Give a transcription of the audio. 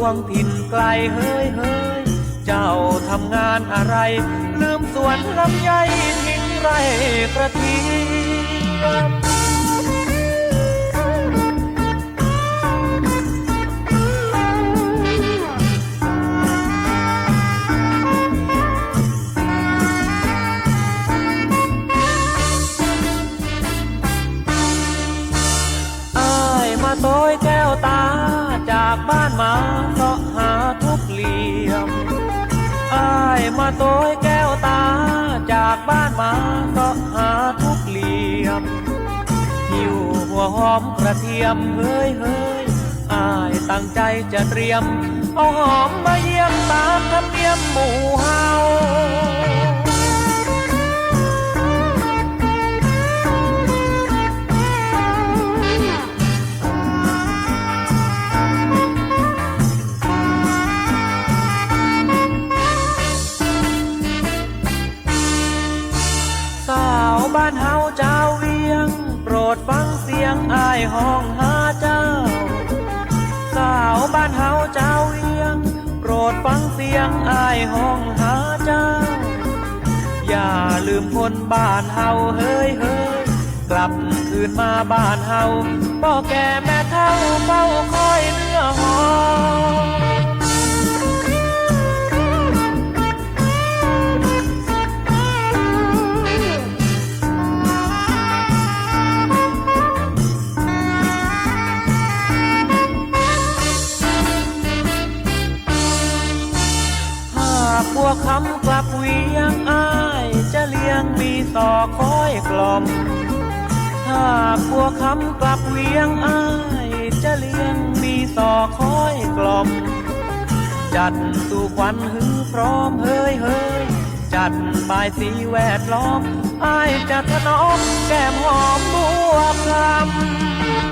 วงถิ่นไกลเฮ้ยเฮ้ยเจ้าทำงานอะไร ลืมสวนลำไยทิ้งไรกระเทียมอมาต้ยแก้วตาจากบ้านมา จากบ้านมาก็หาทุกเหลี่ยมหิวหัวหอมกระเทียมเฮ้ยเฮ้ยอายตั้งใจจะเตรียม เอาหอมมาเยี่ยมตามธรรมเนียมหมู่ห้า ห้องหาเจ้า สาวบ้านเฮาเจ้าเวียง โปรดฟังเสียงอายห้องหาเจ้า อย่าลืมคนบ้านเฮาเฮ้ยเฮ้ยกลับคืนมาบ้านเฮาพ่อแก่แม่เท่าากบัวคำกลับเวียงอ้าย จะเลี้ยงมีต่อคอยกล่อมหาบัวคำกลับเวียงอ้าย จะเลี้ยงมีต่อคอยกล่อม จัดสู่ควันหือพร้อมเฮ้ยเฮ้ยจัดบายสีแวดล้อมอ้ายจะถนอมแก้มหอมบัวคำ